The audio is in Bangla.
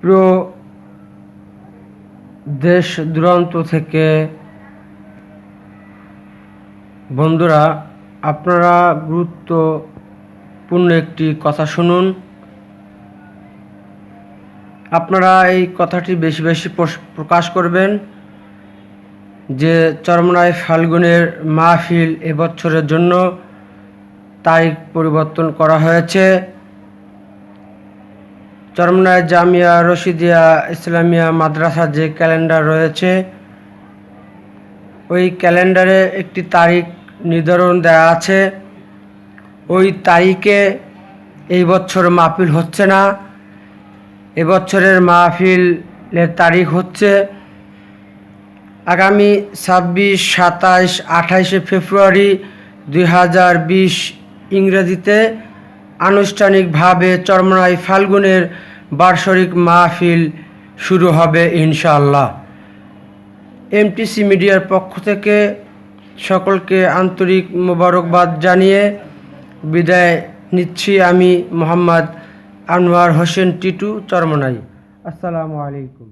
প্রিয় দেশ দূরান্ত থেকে বন্ধুরা, আপনারা গুরুত্বপূর্ণ একটি কথা শুনুন। আপনারা এই কথাটি বেশি বেশি প্রকাশ করবেন যে চরমনায় ফাল্গুনের মাহফিল এবছরের জন্য তারিখ পরিবর্তন করা হয়েছে। চরমনায় জামিয়া রশিদিয়া ইসলামিয়া মাদ্রাসা যে ক্যালেন্ডার রয়েছে, ওই ক্যালেন্ডারে একটি তারিখ নির্ধারণ দেওয়া আছে। ওই তারিখে এই বছর মাহফিল হচ্ছে না। এবছরের মাহফিলের তারিখ হচ্ছে আগামী ছাব্বিশ, সাতাইশ, আঠাইশে ফেব্রুয়ারি দুই হাজার বিশ ইংরেজিতে। আনুষ্ঠানিকভাবে চরমনাই ফাল্গুনের বার্ষরিক মাহফিল শুরু হবে ইনশাআল্লাহ। এমটিসি মিডিয়ার পক্ষ থেকে সকলকে আন্তরিক মোবারকবাদ জানিয়ে বিদায় নিচ্ছি আমি মোহাম্মদ আনোয়ার হোসেন টিটু চরমনাই। আসসালামু আলাইকুম।